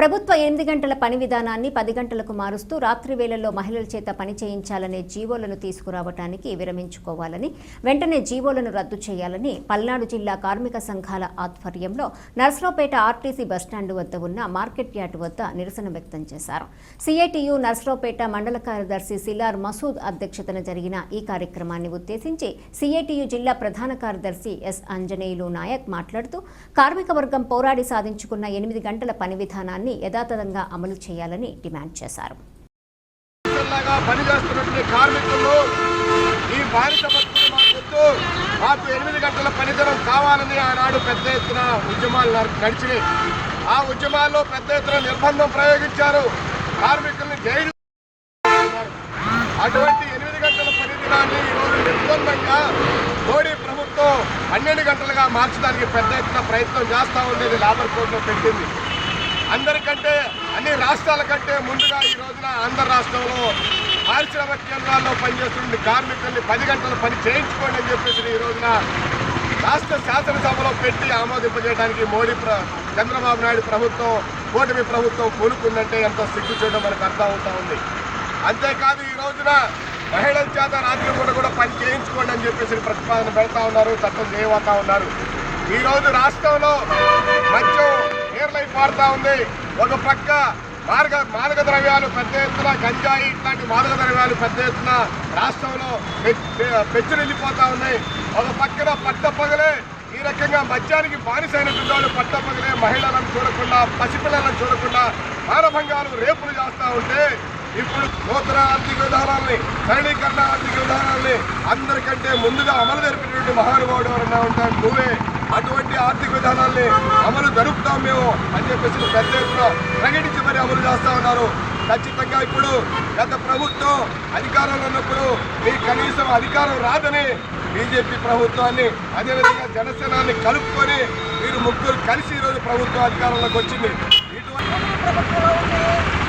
ప్రభుత్వ ఎనిమిది గంటల పని విధానాన్ని పది గంటలకు మారుస్తూ రాత్రి వేళల్లో మహిళల చేత పని చేయించాలనే జీవోలను తీసుకురావటానికి విరమించుకోవాలని వెంటనే జీవోలను రద్దు చేయాలని పల్నాడు జిల్లా కార్మిక సంఘాల ఆధ్వర్యంలో నర్సరావుపేట ఆర్టీసీ బస్టాండు వద్ద ఉన్న మార్కెట్ యార్డ్ వద్ద నిరసన వ్యక్తం చేశారు. సిఐటియు నర్సరావుపేట మండల కార్యదర్శి సిలార్ మసూద్ అధ్యక్షతన జరిగిన ఈ కార్యక్రమాన్ని ఉద్దేశించి సిఐటియు జిల్లా ప్రధాన కార్యదర్శి ఎస్ అంజనేయులు నాయక్ మాట్లాడుతూ కార్మిక వర్గం పోరాడి సాధించుకున్న ఎనిమిది గంటల పని విధానాన్ని యథాతథంగా అమలు చేయాలని డిమాండ్ చేశారు. లాగా కార్మికులు ఈ మాకు ఎనిమిది గంటల పనితనం కావాలని ఆనాడు పెద్ద ఎత్తున ఉద్యమాలు నడిచినాయి. ఆ ఉద్యమాల్లో పెద్ద ఎత్తున నిర్బంధం ప్రయోగించారు. కార్మికుల్ని జైలు అటువంటి ఎనిమిది గంటల పని దినాన్ని ఈరోజు నిర్బంధంగా మోడీ ప్రభుత్వం పన్నెండు గంటలుగా మార్చడానికి పెద్ద ఎత్తున ప్రయత్నం చేస్తా ఉండేది లేబర్ కోడ్లో పెట్టింది. అందరికంటే అన్ని రాష్ట్రాల కంటే ముందుగా ఈ రోజున ఆంధ్ర రాష్ట్రంలో పారిశ్రామిక కేంద్రాల్లో పనిచేస్తున్న కార్మికుల్ని పది గంటల పని చేయించుకోండి అని చెప్పేసి ఈ రోజున రాష్ట్ర శాసనసభలో పెట్టి ఆమోదింపజేయడానికి మోడీ ప్ర చంద్రబాబు నాయుడు ప్రభుత్వం కూటమి ప్రభుత్వం కూలుకుందంటే ఎంత సిగ్గు చూడడం మనకు అర్థం అవుతా ఉంది. అంతేకాదు ఈ రోజున మహిళల చేత రాత్రి పూట కూడా పని చేయించుకోండి అని చెప్పేసి ప్రతిపాదన పెడతా ఉన్నారు చట్టం చేయబోతా ఉన్నారు. ఈరోజు రాష్ట్రంలో మద్యం నీర్లై పారుతా ఉంది. ఒక పక్క మార్గ మాదక ద్రవ్యాలు పెద్ద ఎత్తున గంజాయి ఇట్లాంటి మాదక ద్రవ్యాలు పెద్ద ఎత్తున రాష్ట్రంలో పెచ్చురెళ్ళిపోతా ఉన్నాయి. ఒక పక్కన పట్ట పగలే ఈ రకంగా మద్యానికి బానిసైనటువంటి వాళ్ళు పట్ట పగలే మహిళలను చూడకుండా పసిపిల్లలను చూడకుండా మానభంగాలు రేపులు చేస్తూ ఉంటే ఇప్పుడు నూతన ఆర్థిక విధానాల్ని సరళీకరణ ఆర్థిక విధానాల్ని అందరికంటే ముందుగా అమలు జరిపినటువంటి మహానుభావుడు ఎవరన్నా ఉంటారు నువ్వే అటువంటి ఆర్థిక విధానాల్ని అమలు జరుపుతాం మేము అని చెప్పేసి పెద్ద ఎత్తున ప్రకటించి మరి అమలు చేస్తా ఉన్నారు. ఖచ్చితంగా ఇప్పుడు గత ప్రభుత్వం అధికారంలో ఉన్నప్పుడు మీ కనీసం అధికారం రాదని బీజేపీ ప్రభుత్వాన్ని అదేవిధంగా జనసేనాన్ని కలుపుకొని మీరు ముగ్గురు కలిసి ఈరోజు ప్రభుత్వం అధికారంలోకి వచ్చింది. ఇటువంటి